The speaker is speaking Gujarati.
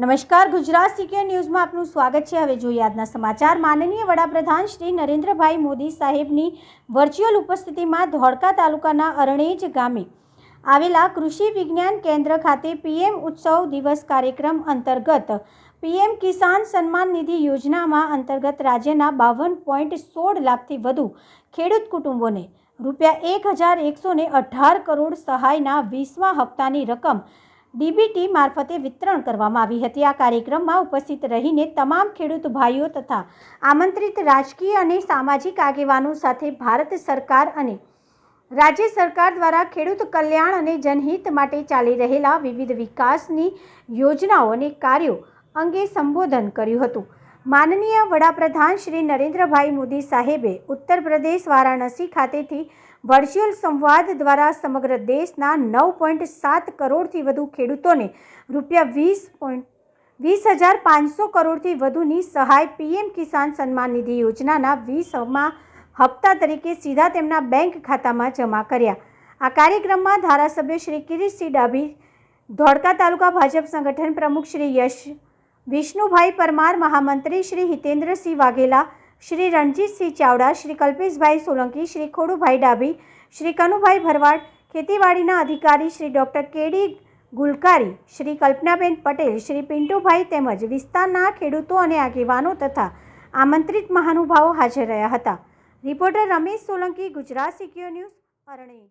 નમસ્કાર, ગુજરાત સિક્યોર ન્યૂઝમાં આપનું સ્વાગત છે. હવે જોઈએ આજના સમાચાર. માનનીય વડાપ્રધાન શ્રી નરેન્દ્રભાઈ મોદી સાહેબની વર્ચ્યુઅલ ઉપસ્થિતિમાં ધોળકા તાલુકાના અરણેજ ગામે આવેલા કૃષિ વિજ્ઞાન કેન્દ્ર ખાતે પીએમ ઉત્સવ દિવસ કાર્યક્રમ અંતર્ગત પીએમ કિસાન સન્માન નિધિ યોજનામાં અંતર્ગત રાજ્યના બાવન પોઈન્ટ સોળ લાખથી વધુ ખેડૂત કુટુંબોને રૂપિયા એક હજાર એકસો અઢાર કરોડ સહાયના વીસમા હપ્તાની રકમ ડીબીટી મારફતે વિતરણ કરવામાં આવી હતી. આ કાર્યક્રમમાં ઉપસ્થિત રહીને તમામ ખેડૂત ભાઈઓ તથા આમંત્રિત રાજકીય અને સામાજિક આગેવાનો સાથે ભારત સરકાર અને રાજ્ય સરકાર દ્વારા ખેડૂત કલ્યાણ અને જનહિત માટે ચાલી રહેલા વિવિધ વિકાસની યોજનાઓ અને કાર્યો અંગે સંબોધન કર્યું હતું. માનનીય વડાપ્રધાન શ્રી નરેન્દ્રભાઈ મોદી સાહેબે ઉત્તર પ્રદેશ વારાણસી ખાતેથી વર્ચ્યુઅલ સંવાદ દ્વારા સમગ્ર દેશના નવ પોઈન્ટ સાત કરોડથી વધુ ખેડૂતોને રૂપિયા વીસ પોઈન્ટ, વીસ હજાર પાંચસો કરોડથી વધુની સહાય પીએમ કિસાન સન્માન નિધિ યોજનાના વીસમાં હપ્તા તરીકે સીધા તેમના બેંક ખાતામાં જમા કર્યા. આ કાર્યક્રમમાં ધારાસભ્ય શ્રી કિરીટસિંહ ડાભી, ધોળકા તાલુકા ભાજપ સંગઠન પ્રમુખ શ્રી યશ વિષ્ણુભાઈ પરમાર, મહામંત્રી શ્રી હિતેન્દ્રસિંહ વાઘેલા, શ્રી રણજીતસિંહ ચાવડા, શ્રી કલ્પેશભાઈ સોલંકી, શ્રી ખોડુભાઈ ડાભી, શ્રી કનુભાઈ ભરવાડ, ખેતીવાડીના અધિકારી શ્રી ડૉક્ટર કેડી ગુલકારી, શ્રી કલ્પનાબેન પટેલ, શ્રી પિન્ટુભાઈ તેમજ વિસ્તારના ખેડૂતો અને આગેવાનો તથા આમંત્રિત મહાનુભાવો હાજર રહ્યા હતા. Reporter Ramesh Solanki, Gujarat secure news Aranej